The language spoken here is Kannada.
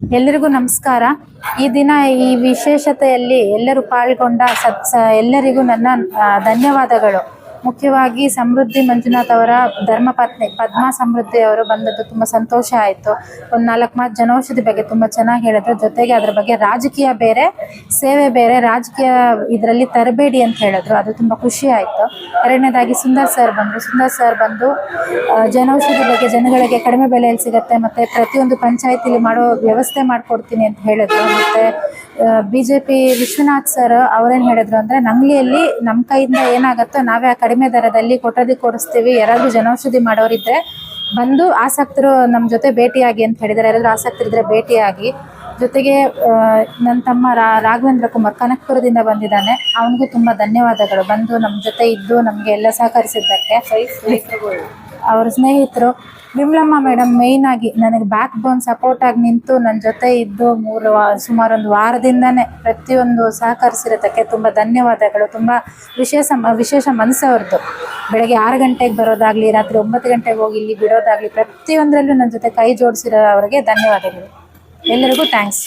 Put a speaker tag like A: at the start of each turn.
A: ಎಲ್ಲರಿಗೂ ನಮಸ್ಕಾರ. ಈ ದಿನ ಈ ವಿಶೇಷತೆಯಲ್ಲಿ ಎಲ್ಲರೂ ಪಾಲ್ಗೊಂಡ ಸತ್ಸ ಎಲ್ಲರಿಗೂ ನನ್ನ ಧನ್ಯವಾದಗಳು. ಮುಖ್ಯವಾಗಿ ಸಮೃದ್ಧಿ ಮಂಜುನಾಥ್ ಅವರ ಧರ್ಮಪತ್ನಿ ಪದ್ಮಾ ಸಮೃದ್ಧಿ ಅವರು ಬಂದದ್ದು ತುಂಬ ಸಂತೋಷ ಆಯಿತು. ಒಂದು ನಾಲ್ಕು ಮಾತು ಜನೌಷಧಿ ಬಗ್ಗೆ ತುಂಬ ಚೆನ್ನಾಗಿ ಹೇಳಿದ್ರು. ಜೊತೆಗೆ ಅದರ ಬಗ್ಗೆ ರಾಜಕೀಯ ಬೇರೆ, ಸೇವೆ ಬೇರೆ, ರಾಜಕೀಯ ಇದರಲ್ಲಿ ತರಬೇಡಿ ಅಂತ ಹೇಳಿದ್ರು. ಅದು ತುಂಬ ಖುಷಿ ಆಯಿತು. ಎರಡನೇದಾಗಿ ಸುಂದರ್ ಸರ್ ಬಂದರು. ಸುಂದರ್ ಸರ್ ಬಂದು ಜನೌಷಧಿ ಬಗ್ಗೆ ಜನಗಳಿಗೆ ಕಡಿಮೆ ಬೆಲೆಯಲ್ಲಿ ಸಿಗುತ್ತೆ, ಮತ್ತು ಪ್ರತಿಯೊಂದು ಪಂಚಾಯತಿಲಿ ಮಾಡೋ ವ್ಯವಸ್ಥೆ ಮಾಡಿಕೊಡ್ತೀನಿ ಅಂತ ಹೇಳಿದ್ರು. ಮತ್ತು B J P Vishwanath sir ಅವರೇನು ಹೇಳಿದ್ರು ಅಂದರೆ, ನಂಗ್ಲಿಯಲ್ಲಿ ನಮ್ಮ ಕೈಯಿಂದ ಏನಾಗುತ್ತೋ ನಾವೇ ಕಡಿಮೆ ದರದಲ್ಲಿ ಕೊಠಡಿ ಕೊಡಿಸ್ತೀವಿ, ಯಾರಾದರೂ ಜನೌಷಧಿ ಮಾಡೋರಿದ್ದರೆ ಬಂದು ಆಸಕ್ತರು ನಮ್ಮ ಜೊತೆ ಭೇಟಿಯಾಗಿ ಅಂತ ಹೇಳಿದ್ದಾರೆ ಯಾರಾದರೂ ಆಸಕ್ತರಿದ್ದರೆ ಭೇಟಿಯಾಗಿ. ಜೊತೆಗೆ ನನ್ನ ತಮ್ಮ ರಾ, ರಾಘವೇಂದ್ರ ಕುಮಾರ್ ಕನಕಪುರದಿಂದ ಬಂದಿದ್ದಾನೆ. ಅವನಿಗೂ ತುಂಬ ಧನ್ಯವಾದಗಳು. ಬಂದು ನಮ್ಮ ಜೊತೆ ಇದ್ದು ನಮಗೆ ಎಲ್ಲ ಸಹಕರಿಸಿದ್ದಕ್ಕೆ. ಅವ್ರ ಸ್ನೇಹಿತರು. ವಿಮಲಮ್ಮ ಮೇಡಮ್ ಆಗಿ ನನಗೆ ಬ್ಯಾಕ್ ಬೋನ್ ಸಪೋರ್ಟ್ ಆಗಿ ನಿಂತು ನನ್ನ ಜೊತೆ ಇದ್ದು ಮೂರು ವಾ ಸುಮಾರು ಒಂದು ವಾರದಿಂದನೇ ಪ್ರತಿಯೊಂದು ಸಹಕರಿಸಿರೋದಕ್ಕೆ ತುಂಬ ಧನ್ಯವಾದಗಳು. ತುಂಬ ವಿಶೇಷ ವಿಶೇಷ ಮನಸ್ಸವ್ರದ್ದು. ಬೆಳಗ್ಗೆ ಆರು ಗಂಟೆಗೆ ಬರೋದಾಗಲಿ, ರಾತ್ರಿ ಒಂಬತ್ತು ಗಂಟೆಗೆ ಹೋಗಿ ಇಲ್ಲಿ ಬಿಡೋದಾಗಲಿ, ಪ್ರತಿಯೊಂದರಲ್ಲೂ ನನ್ನ ಜೊತೆ ಕೈ ಜೋಡಿಸಿರೋ ಅವರಿಗೆ ಧನ್ಯವಾದಗಳು. ಎಲ್ಲರಿಗೂ ಥ್ಯಾಂಕ್ಸ್